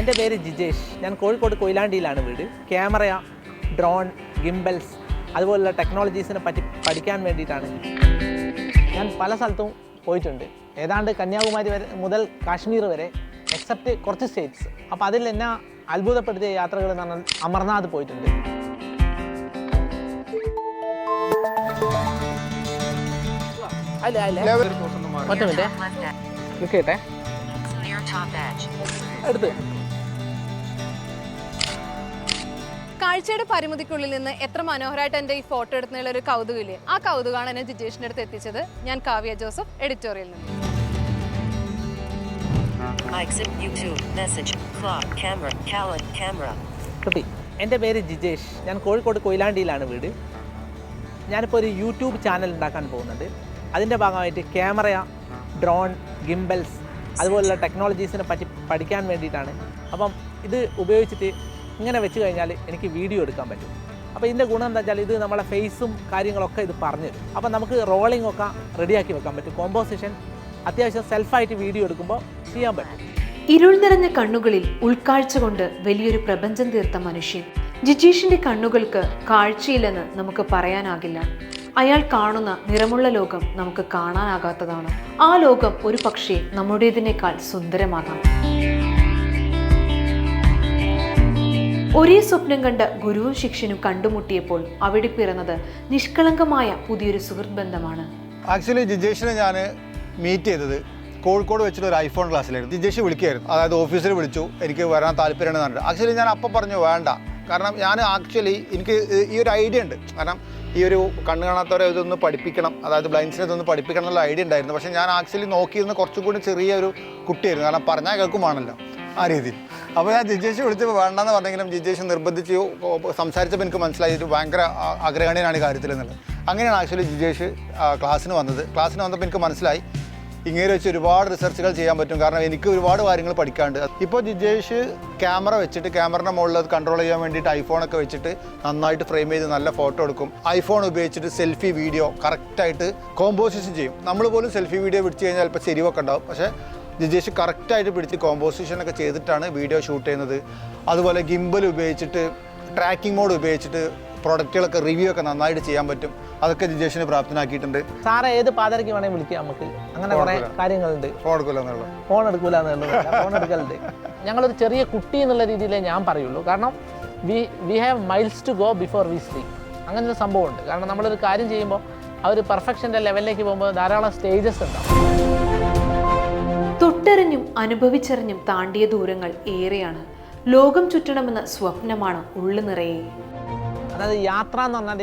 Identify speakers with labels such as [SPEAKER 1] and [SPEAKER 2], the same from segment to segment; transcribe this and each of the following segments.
[SPEAKER 1] എന്റെ പേര് ജിജേഷ്. ഞാൻ കോഴിക്കോട് കൊയിലാണ്ടിയിലാണ് വീട്. ക്യാമറ ഡ്രോൺ ഗിംബൽസ് അതുപോലുള്ള ടെക്നോളജീസിനെ പറ്റി പഠിക്കാൻ വേണ്ടിയിട്ടാണ്. ഞാൻ പല സ്ഥലത്തും പോയിട്ടുണ്ട്. ഏതാണ്ട് കന്യാകുമാരി വരെ മുതൽ കാശ്മീർ വരെ എക്സെപ്റ്റ് കുറച്ച് സ്റ്റേറ്റ്സ് അപ്പോൾ അതിൽ എന്നെ അത്ഭുതപ്പെടുത്തിയ യാത്രകൾ എന്ന് പറഞ്ഞാൽ അമർനാഥ് പോയിട്ടുണ്ട്. അല്ല അല്ല. ഒറ്റ മിനിറ്റ് ചെയ്യട്ടെ
[SPEAKER 2] കാഴ്ചയുടെ പരിമിതിക്കുള്ളിൽ നിന്ന് എത്ര മനോഹരമായിട്ട് എന്റെ ഈ ഫോട്ടോ എടുക്കുന്നതിൽ ഒരു കൗതുകമില്ലേ? ആ കൗതുകമാണ് എന്നെ ജിജേഷിന്റെ അടുത്ത് എത്തിച്ചത്. ഞാൻ കാവ്യ ജോസഫ് എഡിറ്റോറിയൽ നിന്ന്.
[SPEAKER 3] എന്റെ.
[SPEAKER 1] കിട്ടി എന്റെ പേര് ജിജേഷ്. ഞാൻ കോഴിക്കോട് കൊയിലാണ്ടിയിലാണ് വീട്. ഞാനിപ്പോൾ ഒരു യൂട്യൂബ് ചാനൽ ഉണ്ടാക്കാൻ പോകുന്നുണ്ട്. അതിന്റെ ഭാഗമായിട്ട് ക്യാമറ ഡ്രോൺ ഗിംബൽസ് അതുപോലുള്ള ടെക്നോളജീസിനെ പറ്റി പഠിക്കാൻ വേണ്ടിയിട്ടാണ്. അപ്പം ഇത് ഉപയോഗിച്ചിട്ട് ഇങ്ങനെ വെച്ച് കഴിഞ്ഞാൽ എനിക്ക് വീഡിയോ എടുക്കാൻ പറ്റും. അപ്പോൾ ഇതിന്റെ ഗുണം എന്താ വെച്ചാൽ ഇത് നമ്മളെ ഫേസും കാര്യങ്ങളൊക്കെ ഇത് പറഞ്ഞു തരും അപ്പോൾ നമുക്ക് റോളിംഗ് ഒക്കെ റെഡിയാക്കി വെക്കാൻ പറ്റും. കോമ്പോസിഷൻ അത്യാവശ്യം സെൽഫായിട്ട് വീഡിയോ എടുക്കുമ്പോൾ ചെയ്യാൻ പറ്റും.
[SPEAKER 4] ഇരുൾ നിറഞ്ഞ കണ്ണുകളിൽ ഉൾക്കാഴ്ച കൊണ്ട് വലിയൊരു പ്രപഞ്ചം തീർത്ത മനുഷ്യൻ. ജിജീഷിന്റെ കണ്ണുകൾക്ക് കാഴ്ചയില്ലെന്ന് നമുക്ക് പറയാനാകില്ല. അയാൾ കാണുന്ന നിറമുള്ള ലോകം നമുക്ക് കാണാനാകാത്തതാണ്. ആ ലോകം ഒരു പക്ഷേ നമ്മുടേതിനേക്കാൾ സുന്ദരമാകാം. ഒരേ സ്വപ്നം കണ്ട ഗുരുവും ശിക്ഷനും കണ്ടുമുട്ടിയപ്പോൾ അവിടെ പിറന്നത് നിഷ്കളങ്കമായ പുതിയൊരു സുഹൃത്ത് ബന്ധമാണ്.
[SPEAKER 5] ആക്ച്വലി ജിജേഷിനെ ഞാൻ മീറ്റ് ചെയ്തത് കോഴിക്കോട് വെച്ചിട്ട് ഒരു ഐഫോൺ ക്ലാസ്സിലായിരുന്നു ജിജേഷ് വിളിക്കുകയായിരുന്നു അതായത് ഓഫീസിൽ വിളിച്ചു. എനിക്ക് വരാൻ താല്പര്യമുണ്ടെന്ന് പറഞ്ഞിട്ട്. ആക്ച്വലി ഞാൻ അപ്പം പറഞ്ഞു വേണ്ട. കാരണം ഞാൻ ആക്ച്വലി എനിക്ക് ഈ ഒരു ഐഡിയ ഉണ്ട്. കാരണം ഈ ഒരു കണ്ണു കാണാത്തവരെ ഇതൊന്ന് പഠിപ്പിക്കണം. അതായത് ബ്ലൈൻഡ്സിനെ ഇതൊന്ന് പഠിപ്പിക്കണം എന്നുള്ള ഐഡിയ ഉണ്ടായിരുന്നു. പക്ഷേ ഞാൻ ആക്ച്വലി നോക്കിയിരുന്ന കുറച്ചും കൂടി ചെറിയൊരു കുട്ടിയായിരുന്നു. കാരണം പറഞ്ഞാൽ കേൾക്കുമാണല്ലോ. ആ രീതിയിൽ. അപ്പോൾ ഞാൻ ജിജേഷ് വിളിച്ചപ്പോൾ വേണ്ടെന്ന് പറഞ്ഞെങ്കിലും ജിജേഷ് നിർബന്ധിച്ച് സംസാരിച്ചപ്പോൾ എനിക്ക് മനസ്സിലായിട്ട് ഭയങ്കര ആഗ്രഹണീയനാണ് ഈ കാര്യത്തിൽ എന്നുള്ളത്. അങ്ങനെയാണ് ആക്ച്വലി ജിജേഷ് ക്ലാസ്സിന് വന്നത്. ക്ലാസ്സിന് വന്നപ്പോൾ എനിക്ക് മനസ്സിലായി ഇങ്ങനെ വെച്ച് ഒരുപാട് റിസർച്ചുകൾ ചെയ്യാൻ പറ്റും. കാരണം എനിക്ക് ഒരുപാട് കാര്യങ്ങൾ പഠിക്കാണ്ട്. ഇപ്പോൾ ജിജേഷ് ക്യാമറ വെച്ചിട്ട് ക്യാമറയുടെ മുകളിൽ അത് കൺട്രോൾ ചെയ്യാൻ വേണ്ടിയിട്ട് ഐഫോണൊക്കെ വെച്ചിട്ട് നന്നായിട്ട് ഫ്രെയിം ചെയ്ത് നല്ല ഫോട്ടോ എടുക്കും. ഐഫോൺ ഉപയോഗിച്ചിട്ട് സെൽഫി വീഡിയോ കറക്റ്റായിട്ട് കോമ്പോസിഷൻ ചെയ്യും. നമ്മൾ പോലും സെൽഫി വീഡിയോ പിടിച്ച് കഴിഞ്ഞാൽ ചിലപ്പോൾ ചെരിവൊക്കെ ഉണ്ടാവും. പക്ഷേ ജിജേഷ് കറക്റ്റായിട്ട് പിടിച്ച് കോമ്പോസിഷൻ ഒക്കെ ചെയ്തിട്ടാണ് വീഡിയോ ഷൂട്ട് ചെയ്യുന്നത്. അതുപോലെ ഗിംബൽ ഉപയോഗിച്ചിട്ട് ട്രാക്കിംഗ് മോഡ് ഉപയോഗിച്ചിട്ട് പ്രൊഡക്റ്റുകളൊക്കെ റിവ്യൂ ഒക്കെ നന്നായിട്ട് ചെയ്യാൻ പറ്റും. അതൊക്കെ ജിജേഷിന് പ്രാപ്തനാക്കിയിട്ടുണ്ട്.
[SPEAKER 1] സാറെ ഏത് പാതരയ്ക്ക് വേണമെങ്കിൽ വിളിക്കാം നമുക്ക്. അങ്ങനെ കുറേ കാര്യങ്ങളുണ്ട്.
[SPEAKER 5] ഫോൺ എന്നുള്ളത്
[SPEAKER 1] ഫോൺ എടുക്കൂല എന്നുള്ളത് ഫോൺ എടുക്കലുണ്ട്. ഞങ്ങളൊരു ചെറിയ കുട്ടി എന്നുള്ള രീതിയിലേ ഞാൻ പറയുള്ളൂ. കാരണം we we have miles to go before we sleep അങ്ങനെ ഒരു സംഭവമുണ്ട്. കാരണം നമ്മളൊരു കാര്യം ചെയ്യുമ്പോൾ ആ ഒരു പെർഫെക്ഷന്റെ ലെവലിലേക്ക് പോകുമ്പോൾ ധാരാളം സ്റ്റേജസ് ഉണ്ടാവും.
[SPEAKER 4] തൊട്ടറിഞ്ഞും അനുഭവിച്ചറിഞ്ഞും താണ്ടിയ ദൂരങ്ങൾ ഏറെയാണ്. ലോകം ചുറ്റണമെന്ന സ്വപ്നമാണ് ഉള്ളു നിറയെ.
[SPEAKER 1] അതായത് യാത്ര എന്ന് പറഞ്ഞാൽ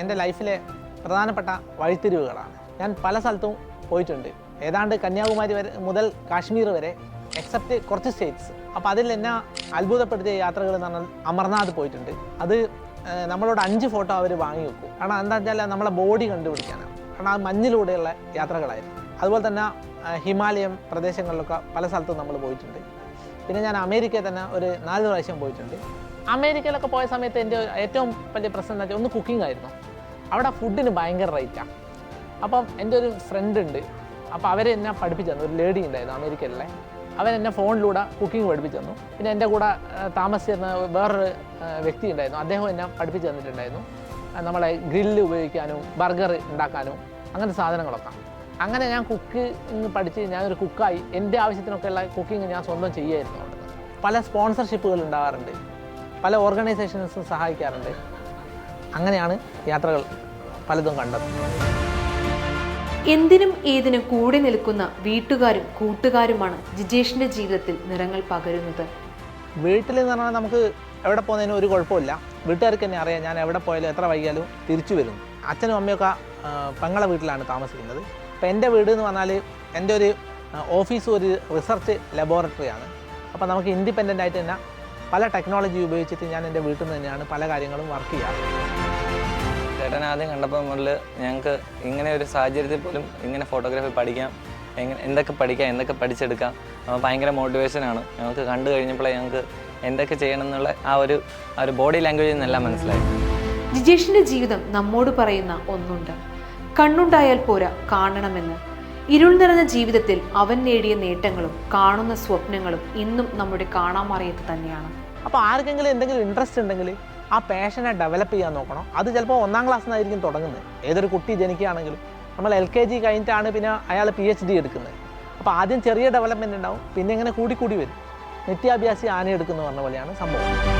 [SPEAKER 1] എന്റെ ലൈഫിലെ പ്രധാനപ്പെട്ട വഴിത്തിരിവുകളാണ്. ഞാൻ പല സ്ഥലത്തും പോയിട്ടുണ്ട്. ഏതാണ്ട് കന്യാകുമാരി വരെ മുതൽ കാശ്മീർ വരെ എക്സെപ്റ്റ് കുറച്ച് സ്റ്റേറ്റ്സ് അപ്പോൾ അതിൽ എന്നെ അത്ഭുതപ്പെടുത്തിയ യാത്രകൾ എന്ന് പറഞ്ഞാൽ അമർനാഥ് പോയിട്ടുണ്ട്. അത് നമ്മളോട് അഞ്ച് ഫോട്ടോ അവർ വാങ്ങി വെക്കും. കാരണം എന്താ വെച്ചാൽ നമ്മളെ ബോഡി കണ്ടുപിടിക്കാനാണ്. കാരണം അത് മഞ്ഞിലൂടെയുള്ള യാത്രകളായിരുന്നു. അതുപോലെ തന്നെ ഹിമാലയം പ്രദേശങ്ങളിലൊക്കെ പല സ്ഥലത്തും നമ്മൾ പോയിട്ടുണ്ട്. പിന്നെ ഞാൻ അമേരിക്കയിൽ തന്നെ ഒരു നാല് പ്രാവശ്യം പോയിട്ടുണ്ട്. അമേരിക്കയിലൊക്കെ പോയ സമയത്ത് എന്റെ ഏറ്റവും വലിയ പ്രശ്നം എന്താ വെച്ചാൽ ഒന്ന് കുക്കിംഗ് ആയിരുന്നു. അവിടെ ഫുഡിന് ഭയങ്കര റേറ്റാണ് അപ്പം എന്റെ ഒരു ഫ്രണ്ട് ഉണ്ട്. അപ്പോൾ അവരെ എന്നെ പഠിപ്പിച്ചു തന്നു. ഒരു ലേഡി ഉണ്ടായിരുന്നു അമേരിക്കയിലെ അവൻ എന്നെ ഫോണിലൂടെ കുക്കിംഗ് പഠിപ്പിച്ചു തന്നു. പിന്നെ എന്റെ കൂടെ താമസിച്ചിരുന്ന വേറൊരു വ്യക്തി ഉണ്ടായിരുന്നു. അദ്ദേഹം എന്നെ പഠിപ്പിച്ചു തന്നിട്ടുണ്ടായിരുന്നു. നമ്മളെ ഗ്രില്ല് ഉപയോഗിക്കാനും ബർഗർ ഉണ്ടാക്കാനും അങ്ങനത്തെ സാധനങ്ങളൊക്കെ. അങ്ങനെ ഞാൻ കുക്കിംഗ് പഠിച്ച് ഞാനൊരു കുക്കായി എന്റെ ആവശ്യത്തിനൊക്കെയുള്ള കുക്കിംഗ് ഞാൻ സ്വന്തം ചെയ്യുമായിരുന്നു പല സ്പോൺസർഷിപ്പുകൾ ഉണ്ടാവാറുണ്ട്. പല ഓർഗനൈസേഷൻസും സഹായിക്കാറുണ്ട്. അങ്ങനെയാണ് യാത്രകൾ പലതും കണ്ടത്.
[SPEAKER 4] എന്തിനും ഏതിനും കൂടെ നിൽക്കുന്ന വീട്ടുകാരും കൂട്ടുകാരുമാണ് ജിജേഷിന്റെ ജീവിതത്തിൽ നിറങ്ങൾ പകരുന്നത്.
[SPEAKER 1] വീട്ടിൽ എന്ന് പറഞ്ഞാൽ നമുക്ക് എവിടെ പോകുന്നതിന് ഒരു കുഴപ്പമില്ല. വീട്ടുകാർക്ക് തന്നെ അറിയാം ഞാൻ എവിടെ പോയാലും എത്ര വൈകിയാലും തിരിച്ചു വരും. അച്ഛനും അമ്മയൊക്കെ പെങ്ങളെ വീട്ടിലാണ് താമസിക്കുന്നത്. അപ്പോൾ എന്റെ വീട് എന്ന് പറഞ്ഞാൽ എന്റെ ഒരു ഓഫീസ് ഒരു റിസർച്ച് ലബോറട്ടറിയാണ്. അപ്പോൾ നമുക്ക് ഇൻഡിപെൻഡന്റ് ആയിട്ട് തന്നെ പല ടെക്നോളജി ഉപയോഗിച്ചിട്ട് ഞാൻ എന്റെ വീട്ടിൽ നിന്ന് തന്നെയാണ് പല കാര്യങ്ങളും വർക്ക് ചെയ്യാറ്
[SPEAKER 6] ചേട്ടൻ ആദ്യം കണ്ടപ്പോൾ മുതൽ ഞങ്ങൾക്ക് ഇങ്ങനെ ഒരു സാഹചര്യത്തിൽ പോലും ഇങ്ങനെ ഫോട്ടോഗ്രാഫി പഠിക്കാം എങ്ങനെ എന്തൊക്കെ പഠിക്കാം എന്തൊക്കെ പഠിച്ചെടുക്കാം അപ്പോൾ ഭയങ്കര മോട്ടിവേഷനാണ് ഞങ്ങൾക്ക് കണ്ടു കഴിഞ്ഞപ്പോഴേ ഞങ്ങൾക്ക് എന്തൊക്കെ ചെയ്യണം എന്നുള്ള ആ ഒരു ആ ഒരു ബോഡി ലാംഗ്വേജ് നിന്നെല്ലാം മനസ്സിലായി.
[SPEAKER 4] ജിജേഷിന്റെ ജീവിതം നമ്മോട് പറയുന്ന ഒന്നുണ്ട്. കണ്ണുണ്ടായാൽ പോരാ കാണണമെന്ന്. ഇരുൾ നിറഞ്ഞ ജീവിതത്തിൽ അവൻ നേടിയ നേട്ടങ്ങളും കാണുന്ന സ്വപ്നങ്ങളും ഇന്നും നമ്മുടെ കാണാമറിയത്ത് തന്നെയാണ്.
[SPEAKER 1] അപ്പോൾ ആർക്കെങ്കിലും എന്തെങ്കിലും ഇൻട്രസ്റ്റ് ഉണ്ടെങ്കിൽ ആ പാഷനെ ഡെവലപ്പ് ചെയ്യാൻ നോക്കണം. അത് ചിലപ്പോൾ ഒന്നാം ക്ലാസ്സിൽ നിന്നായിരിക്കും തുടങ്ങുന്നത്. ഏതൊരു കുട്ടി ജനിക്കുകയാണെങ്കിലും നമ്മൾ എൽ കെ ജി കഴിഞ്ഞിട്ടാണ് പിന്നെ അയാൾ പി എച്ച് ഡി എടുക്കുന്നത്. അപ്പോൾ ആദ്യം ചെറിയ ഡെവലപ്മെന്റ് ഉണ്ടാവും പിന്നെ ഇങ്ങനെ കൂടി കൂടി വരും. നിത്യാഭ്യാസി ആന എടുക്കുന്ന പറഞ്ഞ പോലെയാണ് സംഭവം.